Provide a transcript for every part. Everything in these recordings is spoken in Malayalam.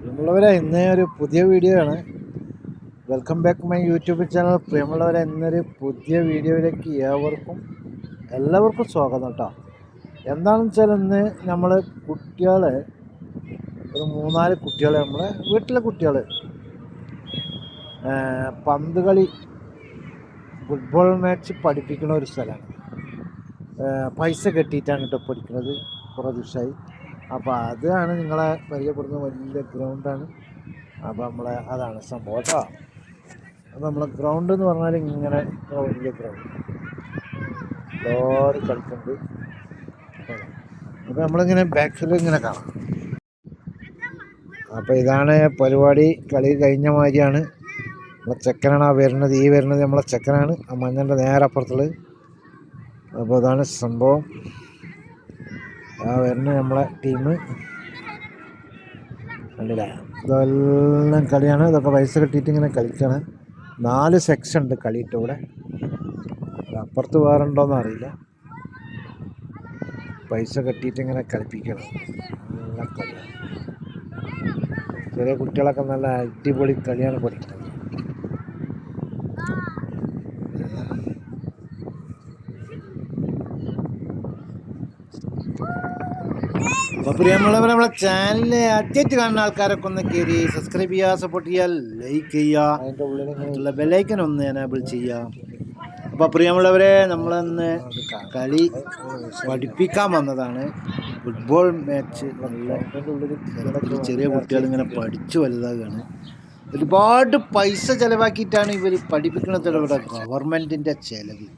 പ്രിയമുള്ളവരെ ഇന്ന് ഒരു പുതിയ വീഡിയോ ആണ്. Welcome back my YouTube channel പ്രിയമുള്ളവരെ ഇന്നൊരു പുതിയ വീഡിയോയിലേക്ക് ഏവർക്കും എല്ലാവർക്കും സ്വാഗതം കേട്ടോ എന്താണെന്ന് വെച്ചാൽ ഇന്ന് നമ്മൾ കുട്ടികളെ ഒരു മൂന്നാൽ കുട്ടികളെ നമ്മൾ വീട്ടിലെ കുട്ടികൾ പന്ത് കളി ഫുട്ബോൾ മാച്ച് പഠിപ്പിക്കുന്ന ഒരു സ്ഥലമാണ്. പൈസ കെട്ടിയിട്ടാണ് കേട്ടോ പഠിക്കുന്നത് കുറേ ദിവസമായി. അപ്പോൾ അതാണ് നിങ്ങളെ പരിചയപ്പെടുന്ന വലിയ ഗ്രൗണ്ടാണ് അപ്പോൾ നമ്മളെ അതാണ് സംഭവം കേട്ടോ. അപ്പോൾ നമ്മളെ ഗ്രൗണ്ട് എന്ന് പറഞ്ഞാൽ ഇങ്ങനെ വലിയ ഗ്രൗണ്ട് ഒരുപാട് കളിക്കുന്നുണ്ട് അപ്പോൾ നമ്മളിങ്ങനെ ബാക്കിൽ ഇങ്ങനെ കാണാം. അപ്പോൾ ഇതാണ് പരിപാടി. കളി കഴിഞ്ഞ മാതിരിയാണ്. നമ്മളെ ചെക്കനാണ് ആ വരുന്നത്. ഈ വരുന്നത് നമ്മളെ ചെക്കനാണ്. ആ മഞ്ഞന്റെ നേരെ അപ്പുറത്തുള്ളത്. അപ്പോൾ അതാണ് സംഭവം. ആ വരുന്ന നമ്മളെ ടീം കണ്ടില്ല? ഇതെല്ലാം കളിയാണ്. ഇതൊക്കെ പൈസ കെട്ടിയിട്ട് ഇങ്ങനെ കളിക്കണം. നാല് സെക്ഷൻ ഉണ്ട് കളിയിട്ട് ഇവിടെ. അപ്പുറത്ത് വേറെ ഉണ്ടോയെന്ന് അറിയില്ല. പൈസ കെട്ടിയിട്ട് ഇങ്ങനെ കളിപ്പിക്കണം. നല്ല കളിയാണ്. ചെറിയ കുട്ടികളൊക്കെ നല്ല അടിപൊളി കളിയാണ് പഠിക്കുന്നത്. അപ്പോൾ പ്രിയമുള്ളവർ നമ്മളെ ചാനൽ ആദ്യമായിട്ട് കാണുന്ന ആൾക്കാരൊക്കെ ഒന്ന് കയറി സബ്സ്ക്രൈബ് ചെയ്യുക സപ്പോർട്ട് ചെയ്യുക ലൈക്ക് ചെയ്യുക. അതിന്റെ ബെല്ലൈക്കൻ ഒന്ന് എനേബിൾ ചെയ്യുക. അപ്പോൾ പ്രിയമുള്ളവരെ നമ്മളന്ന് കളി പഠിപ്പിക്കാൻ വന്നതാണ്. ഫുട്ബോൾ മാച്ച് നല്ല ചെറിയ കുട്ടികൾ ഇങ്ങനെ പഠിച്ചു വലുതാകുകയാണ് ഒരുപാട് പൈസ ചിലവാക്കിയിട്ടാണ് ഇവർ പഠിപ്പിക്കുന്നത് ഗവൺമെന്റിന്റെ ചിലവ്.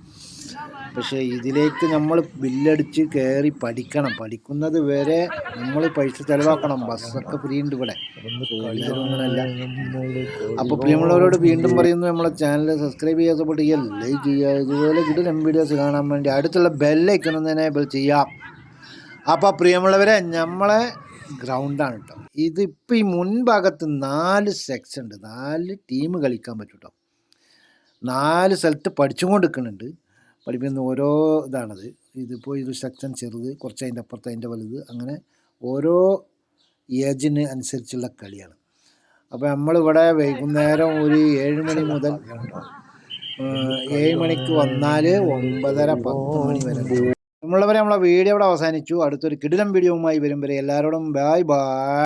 പക്ഷേ ഇതിലേക്ക് നമ്മൾ ബില്ലടിച്ച് കയറി പഠിക്കണം. പഠിക്കുന്നത് വരെ നമ്മൾ പൈസ ചിലവാക്കണം. ബസ്സൊക്കെ ഫ്രീ ഉണ്ട് ഇവിടെ അപ്പോൾ പ്രിയമുള്ളവരോട് വീണ്ടും പറയുന്നു നമ്മളെ ചാനൽ സബ്സ്ക്രൈബ് ചെയ്യാൻ സപ്പോർട്ട് ചെയ്യുക ലൈക്ക് ചെയ്യുക ഇതുപോലെ കിട്ടും വീഡിയോസ് കാണാൻ വേണ്ടി അടുത്തുള്ള ബെല്ലൈക്കൺ ബിൽ ചെയ്യാം. അപ്പോൾ പ്രിയമുള്ളവരെ നമ്മളെ ഗ്രൗണ്ടാണ് കേട്ടോ ഇതിപ്പോൾ ഈ മുൻഭാഗത്ത് നാല് സെക്ഷൻ ഉണ്ട്. നാല് ടീം കളിക്കാൻ പറ്റും കേട്ടോ നാല് സ്ഥലത്ത് പഠിച്ചും കൊണ്ട് നിൽക്കുന്നുണ്ട് പഠിപ്പിക്കുന്ന ഓരോ ഇതാണത്. ഇതിപ്പോൾ ഇത് സെക്ഷൻ ചെറുത് കുറച്ച് അതിന്റെ അപ്പുറത്ത് അതിന്റെ വലുത് അങ്ങനെ ഓരോ ഏജിന് അനുസരിച്ചുള്ള കളിയാണ്. അപ്പോൾ നമ്മളിവിടെ വൈകുന്നേരം ഒരു ഏഴ് മണി മുതൽ ഏഴ് മണിക്ക് വന്നാൽ ഒമ്പതര പത്ത് മണി വരെ. നമ്മളുള്ളവരെ നമ്മളെ വീഡിയോ ഇവിടെ അവസാനിച്ചു. അടുത്തൊരു കിടിലം വീഡിയോവുമായി വരും വരെ എല്ലാവരോടും ബായ് ബായ്